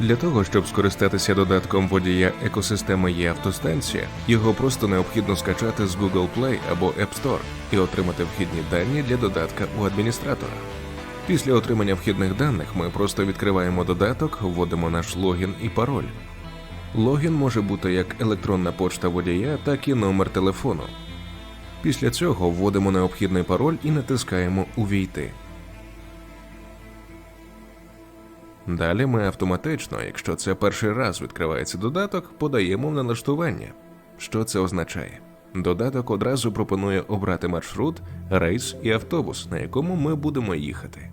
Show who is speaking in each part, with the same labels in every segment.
Speaker 1: Для того, щоб скористатися додатком водія екосистеми є автостанція, його просто необхідно скачати з Google Play або App Store і отримати вхідні дані для додатка у адміністратора. Після отримання вхідних даних ми просто відкриваємо додаток, вводимо наш логін і пароль. Логін може бути як електронна почта водія, так і номер телефону. Після цього вводимо необхідний пароль і натискаємо Увійти. Далі ми автоматично, якщо це перший раз відкривається додаток, подаємо в налаштування. Що це означає? Додаток одразу пропонує обрати маршрут, рейс і автобус, на якому ми будемо їхати.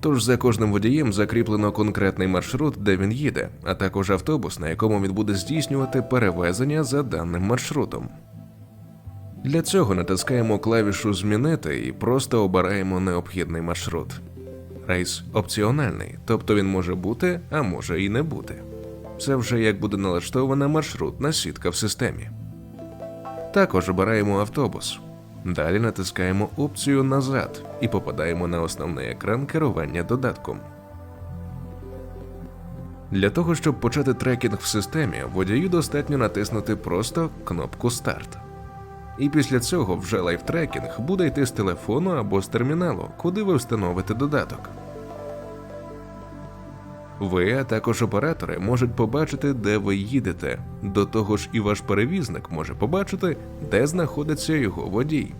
Speaker 1: Тож за кожним водієм закріплено конкретний маршрут, де він їде, а також автобус, на якому він буде здійснювати перевезення за даним маршрутом. Для цього натискаємо клавішу Змінити і просто обираємо необхідний маршрут. Рейс опціональний, тобто він може бути, а може і не бути. Це вже як буде налаштована маршрутна сітка в системі. Також обираємо автобус. Далі натискаємо опцію Назад і попадаємо на основний екран керування додатком. Для того, щоб почати трекінг в системі, водію достатньо натиснути просто кнопку Старт. І після цього вже лайфтрекінг буде йти з телефону або з терміналу, куди ви встановите додаток. Ви, а також оператори, можуть побачити, де ви їдете. До того ж, і ваш перевізник може побачити, де знаходиться його водій.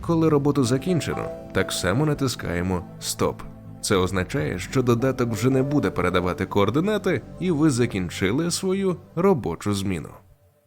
Speaker 1: Коли роботу закінчено, так само натискаємо Стоп. Це означає, що додаток вже не буде передавати координати, і ви закінчили свою робочу зміну.